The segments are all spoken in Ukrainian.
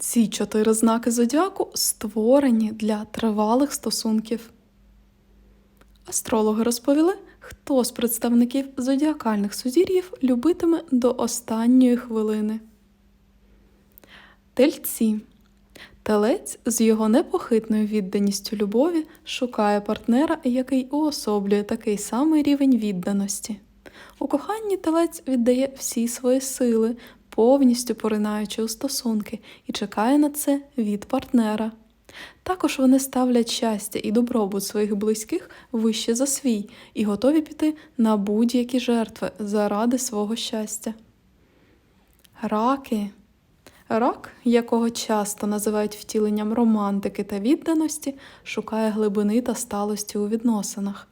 Ці чотири знаки зодіаку створені для тривалих стосунків. Астрологи розповіли, хто з представників зодіакальних сузір'їв любитиме до останньої хвилини. Тельці. Телець з його непохитною відданістю любові шукає партнера, який уособлює такий самий рівень відданості. У коханні телець віддає всі свої сили, повністю поринаючи у стосунки, і чекає на це від партнера. Також вони ставлять щастя і добробут своїх близьких вище за свій і готові піти на будь-які жертви заради свого щастя. Раки. Рак, якого часто називають втіленням романтики та відданості, шукає глибини та сталості у відносинах.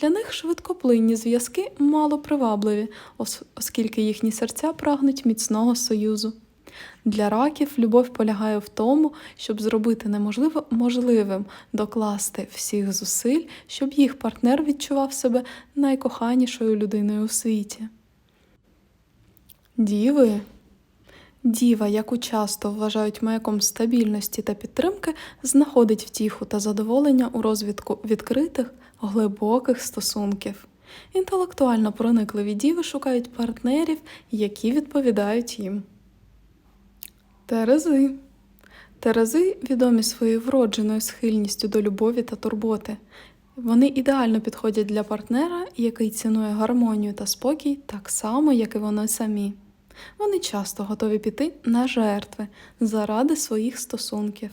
Для них швидкоплинні зв'язки мало привабливі, оскільки їхні серця прагнуть міцного союзу. Для раків любов полягає в тому, щоб зробити неможливе можливим, докласти всіх зусиль, щоб їх партнер відчував себе найкоханішою людиною у світі. Діви. Діва, яку часто вважають маяком стабільності та підтримки, знаходить втіху та задоволення у розвитку відкритих, глибоких стосунків. Інтелектуально проникливі діви шукають партнерів, які відповідають їм. Терези. Терези відомі своєю вродженою схильністю до любові та турботи. Вони ідеально підходять для партнера, який цінує гармонію та спокій так само, як і вони самі. Вони часто готові піти на жертви заради своїх стосунків.